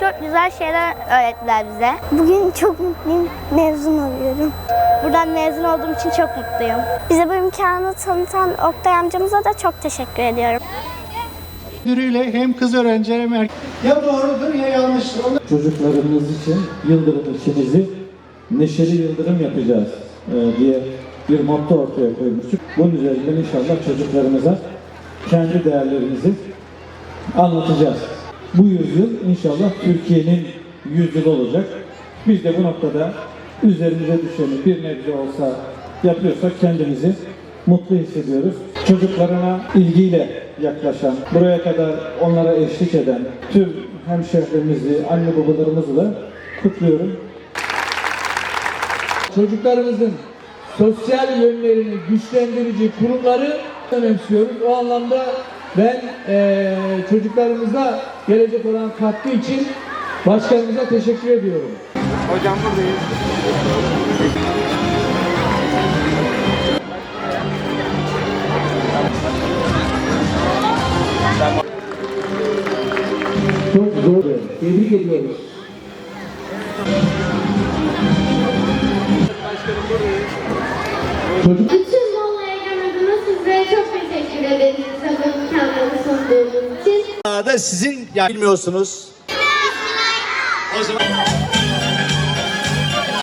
Çok güzel şeyler öğrettiler bize. Bugün çok mutluyum. Mezun oluyorum. Buradan mezun olduğum için çok mutluyum. Bize bu imkanı tanıtan Oktay amcamıza da çok teşekkür ediyorum. müdürüyle hem kız öğrenciler hem erkek. Ya doğrudur ya yanlıştır. Onu çocuklarımız için Yıldırım işimizi neşeli yıldırım yapacağız e, diye bir motto ortaya koymuştuk. Bunun üzerinden inşallah çocuklarımıza kendi değerlerimizi anlatacağız. Bu yüzyıl inşallah Türkiye'nin yüzyılı olacak. Biz de bu noktada üzerimize düşeni bir nebze olsa yapıyorsak kendimizi mutlu hissediyoruz. Çocuklarına ilgiyle yaklaşan, buraya kadar onlara eşlik eden tüm hemşehrilerimizi, anne babalarımızı kutluyorum. çocuklarımızın sosyal yönlerini güçlendirici kurumları önemsiyoruz. O anlamda ben eee çocuklarımıza gelecek olan katkı için başkanımıza teşekkür ediyorum. Çok zor. Tebrik ediyoruz. Sunduğunuz için. da sizin ya bilmiyorsunuz. O zaman